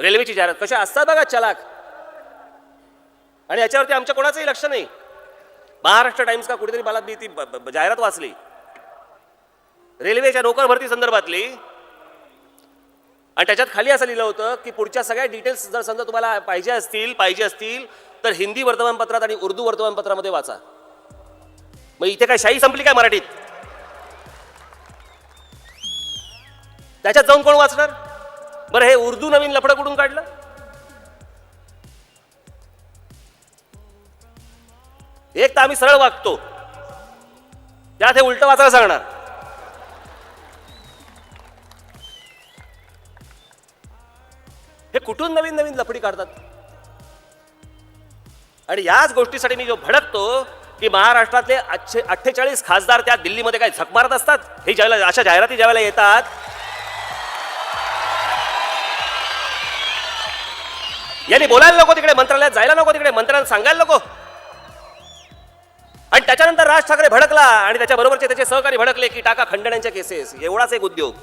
रेल्वेची जाहिरात. कशा? असतात बघा चलाक. आणि याच्यावरती आमच्या कोणाचंही लक्ष नाही. महाराष्ट्र टाइम्स का कुठेतरी मला मी ती जाहिरात वाचली. रेल्वेच्या नोकर भरती संदर्भातली. आणि त्याच्यात खाली असं लिहिलं होतं की पुढच्या सगळ्या डिटेल्स जर समजा तुम्हाला पाहिजे असतील पाहिजे असतील तर हिंदी वर्तमानपत्रात आणि उर्दू वर्तमानपत्रामध्ये वाचा. मग इथे काय शाही संपली काय मराठीत? त्याच्यात जाऊन कोण वाचणार? बरं हे उर्दू नवीन लफडं कुठून काढलं? एक तर आम्ही सरळ वागतो. त्यात हे उलट वाचायला सांगणार. हे कुठून नवीन नवीन लफडी काढतात? आणि याच गोष्टीसाठी मी जो भडकतो की महाराष्ट्रातले अठ्ठेचाळीस खासदार त्या दिल्लीमध्ये काय झक मारत असतात? हे ज्यावेळेला अशा जाहिराती ज्यावेळेला येतात यांनी बोलायला नको तिकडे मंत्रालयात जायला नको तिकडे मंत्र्यांना सांगायला नको. आणि त्याच्यानंतर राज ठाकरे भडकला आणि त्याच्याबरोबरचे त्याचे सहकारी भडकले की टाका खंडण्यांच्या केसेस एवढाच एक उद्योग.